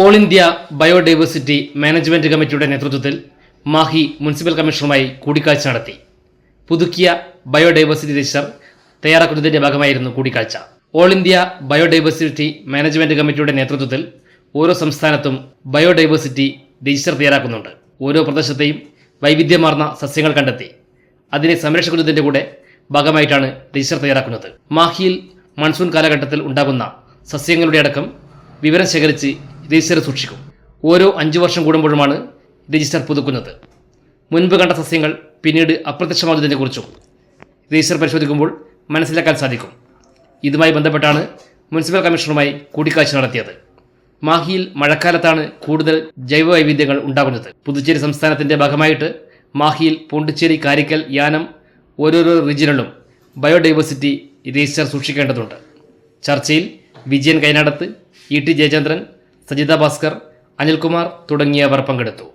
All India biodiversity management കമ്മിറ്റിയുടെ നേതൃത്വത്തിൽ Mahe municipal കമ്മീഷണറുമായി കൂടിക്കാഴ്ച നടത്തി. പുതുക്കിയ ബയോഡൈവേഴ്സിറ്റി രജിസ്റ്റർ തയ്യാറാക്കുന്നതിന്റെ ഭാഗമായിരുന്നു കൂടിക്കാഴ്ച. ഓൾ ഇന്ത്യ ബയോഡൈവേഴ്സിറ്റി മാനേജ്മെന്റ് കമ്മിറ്റിയുടെ നേതൃത്വത്തിൽ ഓരോ സംസ്ഥാനത്തും ബയോഡൈവേഴ്സിറ്റി രജിസ്റ്റർ തയ്യാറാക്കുന്നുണ്ട്. ഓരോ പ്രദേശത്തെയും വൈവിധ്യമാർന്ന സസ്യങ്ങൾ കണ്ടെത്തി. അതിനെ സംരക്ഷിക്കുന്നതിന്റെ കൂടെ ഭാഗമായിട്ടാണ് രജിസ്റ്റർ തയ്യാറാക്കുന്നത്. മാഹിയിൽ മൺസൂൺ കാലഘട്ടത്തിൽ ഉണ്ടാകുന്ന സസ്യങ്ങളുടെ അടക്കം വിവരം ശേഖരിച്ച് രജിസ്റ്റർ സൂക്ഷിക്കും. ഓരോ അഞ്ചു വർഷം കൂടുമ്പോഴുമാണ് രജിസ്റ്റർ പുതുക്കുന്നത്. മുൻപ് കണ്ട സസ്യങ്ങൾ പിന്നീട് അപ്രത്യക്ഷമാകുന്നതിനെക്കുറിച്ചും രജിസ്റ്റർ പരിശോധിക്കുമ്പോൾ മനസ്സിലാക്കാൻ സാധിക്കും. ഇതുമായി ബന്ധപ്പെട്ടാണ് മുനിസിപ്പൽ കമ്മീഷണറുമായി കൂടിക്കാഴ്ച നടത്തിയത്. മാഹിയിൽ മഴക്കാലത്താണ് കൂടുതൽ ജൈവ വൈവിധ്യങ്ങൾ ഉണ്ടാകുന്നത്. പുതുച്ചേരി സംസ്ഥാനത്തിന്റെ ഭാഗമായിട്ട് മാഹിയിൽ പോണ്ടിച്ചേരി കാരിക്കൽ യാനം ഓരോരോ റീജിയനിലും ബയോഡൈവേഴ്സിറ്റി രജിസ്റ്റർ സൂക്ഷിക്കേണ്ടതുണ്ട്. ചർച്ചയിൽ വിജയൻ കൈനാടത്ത് ഇ ടി ജയചന്ദ്രൻ സജിത ഭാസ്കർ അനിൽകുമാർ തുടങ്ങിയവർ പങ്കെടുത്തു.